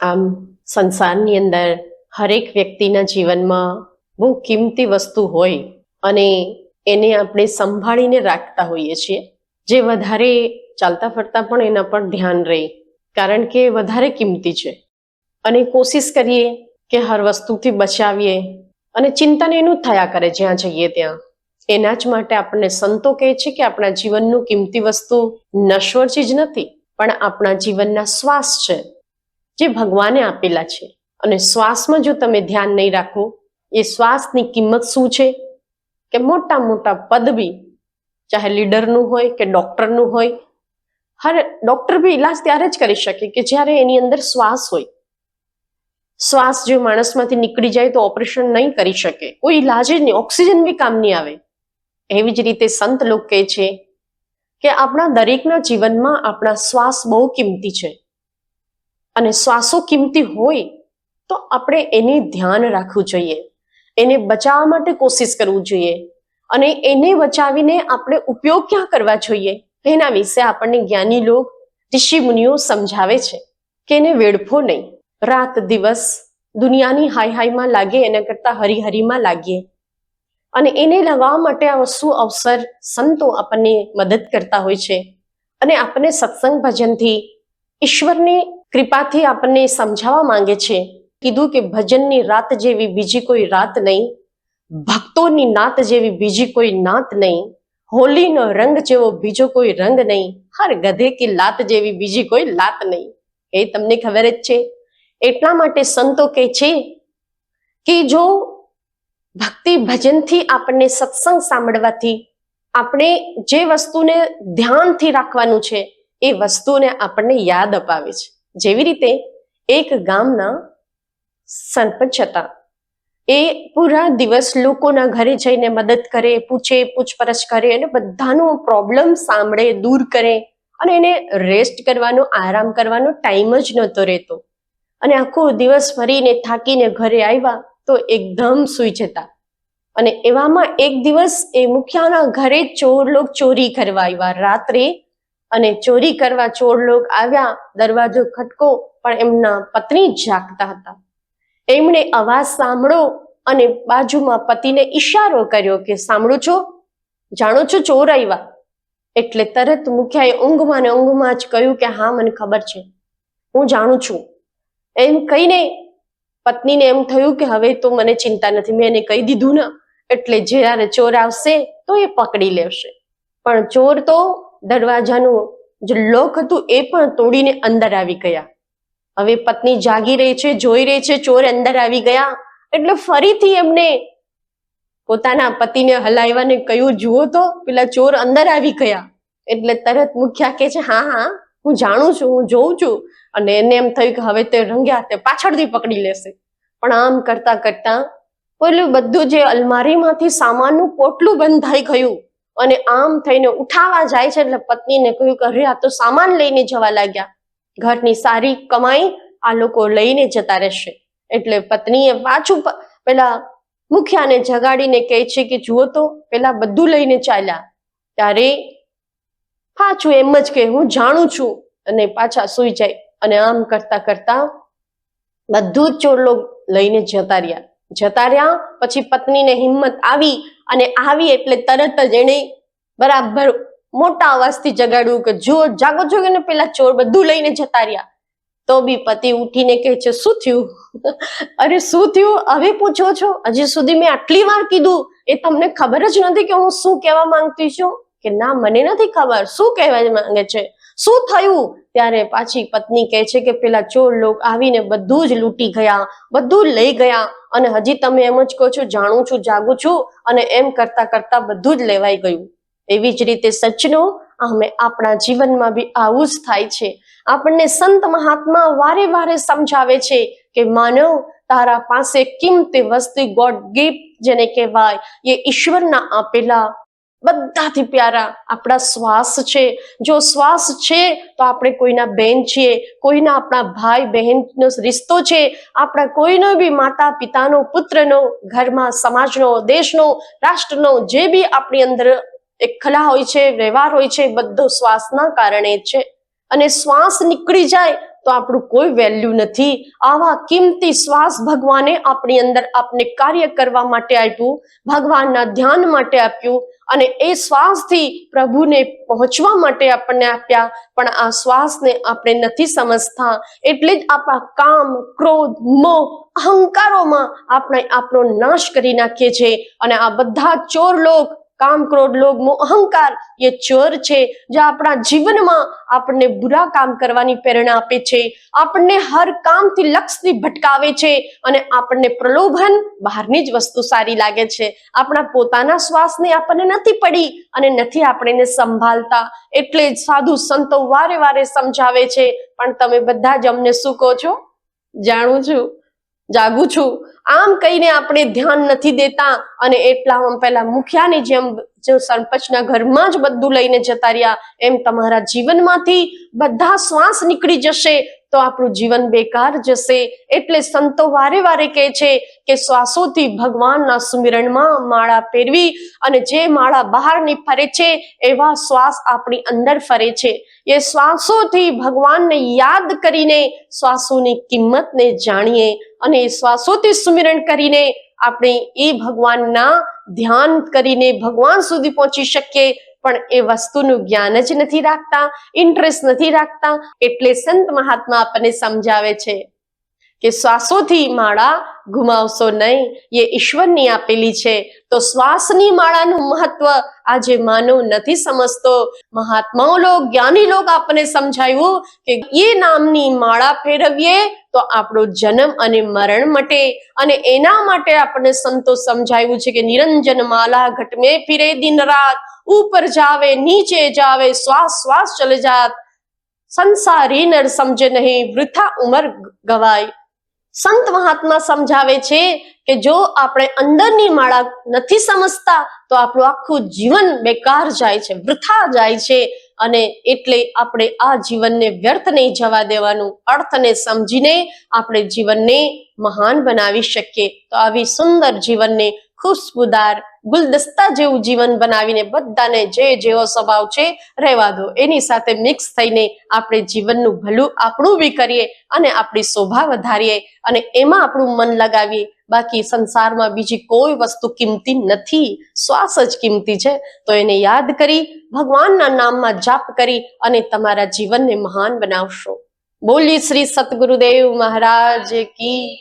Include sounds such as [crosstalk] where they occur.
આમ સંસારની અંદર હરેક વ્યક્તિના જીવનમાં બહુ કિંમતી વસ્તુ હોય અને એને આપણે સંભાળીને રાખતા હોઈએ છીએ. જે વધારે ચાલતા ફરતા પણ એના પર ધ્યાન રહે, કારણ કે વધારે કિંમતી છે. અને કોશિશ કરીએ કે હર વસ્તુથી બચાવીએ અને ચિંતન એનું થયા કરે જ્યાં જઈએ ત્યાં. એના જ માટે આપણને સંતો કહે છે કે આપણા જીવનનું કિંમતી વસ્તુ નશ્વર ચીજ નથી, પણ આપણા જીવનના શ્વાસ છે. જે ભગવાને આપેલા છે. અને શ્વાસમાં જો તમે ધ્યાન નહીં રાખો, એ શ્વાસની કિંમત શું છે? કે મોટા મોટા પદવી, ચાહે લીડરનું હોય કે ડૉક્ટરનું હોય, હર, ડૉક્ટર બી ઇલાજ ત્યારે જ કરી શકે કે જ્યારે એની અંદર શ્વાસ હોય. શ્વાસ જો માણસમાંથી નીકળી જાય તો ઓપરેશન નહીં કરી શકે. કોઈ ઇલાજ જ નહીં, ઓક્સિજન બી કામ નહીં આવે. એવી જ રીતે સંત લોક કહે છે કે આપણા દરેકના જીવનમાં આપણા શ્વાસ બહુ કિંમતી છે. અને શ્વાસો કિંમતી હોય તો આપણે એને ધ્યાન રાખવું જોઈએ. એને બચાવવા માટે કોશિશ કરવું જોઈએ. અને એને બચાવીને આપણે ઉપયોગ ક્યાં કરવા જોઈએ? એના વિશે આપણને જ્ઞાની લોક ઋષિ મુનિઓ સમજાવે છે કે એને વેડફો નહીં. રાત દિવસ દુનિયાની હાઈ હાઈમાં લાગે, એના કરતા હરિહરીમાં લાગીએ અને એને લગાવવા માટે આ વસ્તુ અવસર સંતો આપણને મદદ કરતા હોય છે. અને આપણને સત્સંગ ભજનથી ઈશ્વરની કૃપાથી આપણને સમજાવવા માંગે છે, કીધું કે ભજનની રાત જેવી બીજી કોઈ રાત નહીં, ભક્તોની નાત જેવી બીજી કોઈ નાત નહીં, હોલીનો રંગ જેવો બીજો કોઈ રંગ નહીં, હર ગધે કે લાત જેવી બીજી કોઈ લાત નહીં. એ તમને ખબર જ છે. એટલા માટે સંતો કહે છે કે જો ભક્તિ ભજનથી આપણને સત્સંગ સાંભળવાથી આપણે જે વસ્તુને ધ્યાનથી રાખવાનું છે, એ વસ્તુને આપણને યાદ અપાવે છે. જેવી રીતે એક ગામના સરપંચ હતા. એ પૂરા દિવસ લોકોના ઘરે જઈને મદદ કરે, પૂછે, પૂછપરછ કરે અને બધાનો પ્રોબ્લેમ સાંભળે, દૂર કરે અને એને રેસ્ટ કરવાનો, આરામ કરવાનો ટાઈમ જ નહોતો રહેતો. અને આખો દિવસ ફરીને થાકીને ઘરે આવ્યા તો એકદમ સૂઈ જતા. અને એવામાં એક દિવસ એ મુખિયાના ઘરે ચોર, લોક ચોરી કરવા આવ્યા. રાત્રે અને ચોરી કરવા ચોર લોક આવ્યા, દરવાજો ખટકો, પણ એમના પત્ની જાગતા હતા. એમણે અવાજ સાંભળો અને બાજુમાં પતિને ઈશારો કર્યો કે, સાંભળો છો? જાણો છો ચોર આવ્યા? એટલે તરત મુખ્યાએ ઊંઘમાં ને ઊંઘમાં જ કહ્યું કે, હા, મને ખબર છે. હું જાણું છું. એમ કહીને પત્નીને એમ થયું કે, હવે તો મને ચિંતા નથી, મેં એને કહી દીધું ને. એટલે જ્યારે ચોર આવશે તો એ પકડી લેશે. પણ ચોર તો દરવાજાનું જે લોક હતું એ પણ તોડીને અંદર આવી ગયા. હવે પત્ની જાગી રહી છે, જોઈ રહી છે, ચોર અંદર આવી ગયા. એટલે ફરીથી એમને પોતાના પતિને હલાવ્યાને કહ્યું, જુઓ તો, પેલા ચોર અંદર આવી ગયા. એટલે તરત મુખ્યા કે છે, હા હા, હું જાણું છું, હું જોઉં છું. અને એને એમ થયું કે હવે તે રંગ્યા તે પાછળથી પકડી લેશે. પણ આમ કરતા કરતા પેલું બધું જે અલમારીમાંથી સામાનનું પોટલું બંધ થઈ ગયું. અને આમ થઈને ઉઠાવા જાય છે એટલે પત્નીને કહ્યું કે અરે, આ તો સામાન લઈને જવા લાગ્યા. ઘરની સારી કમાઈ આ લોકો લઈને જતા રહેશે. એટલે પત્નીએ પાછું પેલા મુખિયાને જગાડીને કહે છે કે, જુઓ તો, પેલા બધું લઈને ચાલ્યા. ત્યારે પાછું એમ જ કે, હું જાણું છું. અને પાછા સુઈ જાય. અને આમ કરતા કરતા બધું જ ચોર લોક લઈને જતા રહ્યા. જતા રહ્યા, પછી પત્નીને હિંમત આવી અને આવી એટલે તરત જ એણે બરાબર મોટા અવાજથી જગાડ્યું કે જો જાગો કે ને પેલા ચોર બધું લઈને જતા રહ્યા. તો બી પતિ ઉઠીને કહે છે, શું થયું? [laughs] અરે, શું થયું? હવે પૂછો છો? હજી સુધી મેં આટલી વાર કીધું. એ તમને ખબર જ નથી કે હું શું કહેવા માંગતી છું? કે, ના, મને નથી ખબર. શું કહેવા માંગે છે? શું થયું? ત્યારે પાછી પત્ની કહે છે કે પેલા ચોર લોક આવીને બધું જ લૂંટી ગયા, બધું લઈ ગયા અને હજી તમે એમ જ કહો છો, જાણું છું, જાગું છું અને એમ કરતા કરતા બધું જ લેવાઈ ગયું. એવી જ રીતે સચનો અમે આપણા જીવનમાં બી આવું જ થાય છે. આપણને સંત મહાત્મા વારે વારે સમજાવે છે કે, માનવ, તારા પાસે કિંમતી વસ્તુ ગોડ ગિફ્ટ જેને કહેવાય? એ ઈશ્વરના આપેલા બધાથી પ્યારા. આપણા શ્વાસ છે. જો શ્વાસ છે, તો આપણે કોઈના બેન છીએ, કોઈના આપણા ભાઈ બહેનનો રિશ્તો છે, આપણા કોઈનો બી માતા પિતાનો, પુત્રનો, ઘરમાં સમાજનો, દેશનો, રાષ્ટ્રનો, જે બી આપણી અંદર એક કલા હોય છે, વ્યવહાર હોય છે, બધો શ્વાસના કારણે છે. અને શ્વાસ નીકળી જાય તો આપણું કોઈ વેલ્યુ નથી. આવા કિંમતી શ્વાસ ભગવાને આપણી અંદર આપને કાર્ય કરવા માટે આપ્યું, ભગવાનના ધ્યાન માટે આપ્યું અને એ શ્વાસથી પ્રભુને પહોંચવા માટે આપણને આપ્યા. પણ આ શ્વાસને આપણે નથી સમજતા. એટલે જ આપણા કામ, ક્રોધ, મોહ, અહંકારોમાં આપણે આપણો નાશ કરી નાખીએ છીએ. અને આ બધા ચોર લોક કામ ક્રોધ લોભ, મોહ, અહંકાર એ ચોર છે, જે આપણા જીવનમાં આપણને બુરા કામ કરવાની પ્રેરણા આપે છે. આપણને હર કામથી લક્ષ્યથી ભટકાવે છે અને આપણને પ્રલોભન બહારની જ વસ્તુ સારી લાગે છે. આપણા પોતાના શ્વાસને આપણને નથી પડી અને નથી આપણે એને સંભાળતા. એટલે જ સાધુ સંતો વારે વારે સમજાવે છે. પણ તમે બધા જ અમને શું કહો છો? જાણું છું જાગું છું. આમ કહીને આપણે ધ્યાન નથી દેતા અને એટલા આમ પહેલા મુખિયાની જેમ જો સરપંચના ઘરમાં જ બધું લઈને જતા રહ્યા, એમ તમારા જીવનમાંથી બધા શ્વાસ નીકળી જશે તો આપણું જીવન બેકાર જશે. એટલે સંતો વારે વારે કહે છે કે શ્વાસોથી ભગવાનના સુમિરણમાં માળા પહેરવી અને જે માળા બહારની ફરે છે, એવા શ્વાસ આપણી અંદર ફરે છે. એ શ્વાસોથી ભગવાનને યાદ કરીને શ્વાસોની કિંમતને જાણીએ અને એ શ્વાસોથી સુમિરણ કરીને આપણે એ ભગવાનના ધ્યાન કરીને ભગવાન સુધી પહોંચી શકીએ. પણ એ વસ્તુનું જ્ઞાન જ નથી રાખતા ઇન્ટરેસ્ટ નથી રાખતા, એટલે સંત મહાત્મા આપણને સમજાવે છે. કે શ્વાસોથી માળા ગુમાવશો નહીં. એ ઈશ્વરની આપેલી છે. તો શ્વાસની માળાનું મહત્વ આજે માનવ નથી સમજતો. મહાત્માઓ લોક, જ્ઞાની લોક આપણને સમજાવ્યું કે એ નામની માળા ફેરવીએ તો આપણો જન્મ અને મરણ મટે. અને એના માટે આપણને સંતો સમજાવ્યું છે કે નિરંજન માલા ઘટમે ફિરે દિન રાત. ઉપર જાવે, નીચે જાવે, શ્વાસ શ્વાસ ચલે જાત. સંસારી નર સમજે નહીં. વૃથા ઉમર ગવાય. સંત મહાત્મા સમજાવે છે કે જો આપણે અંદરની માળા નથી સમજતા, તો આપણું આખું જીવન બેકાર જાય છે, વૃથા જાય છે. અને એટલે આપણે આ જીવનને વ્યર્થ નહીં જવા દેવાનું. અર્થને સમજીને આપણે જીવનને મહાન બનાવી શકીએ. તો આવી સુંદર જીવનને ખુશબુદાર ગુલદસ્તા જેવું જીવન બનાવીને બધાને જે જેવો સ્વભાવ છે, રહેવા દો. એની સાથે મિક્સ થઈને આપણે જીવનનું ભલું આપણું બી કરીએ અને આપણી શોભા વધારીએ અને એમાં આપણું મન લગાવીએ. બાકી સંસારમાં બીજી કોઈ વસ્તુ કિંમતી નથી. શ્વાસ જ કિંમતી છે. તો એને યાદ કરી, ભગવાનના નામમાં જાપ કરી અને તમારા જીવનને મહાન બનાવશો. બોલી શ્રી સતગુરુદેવ મહારાજ કી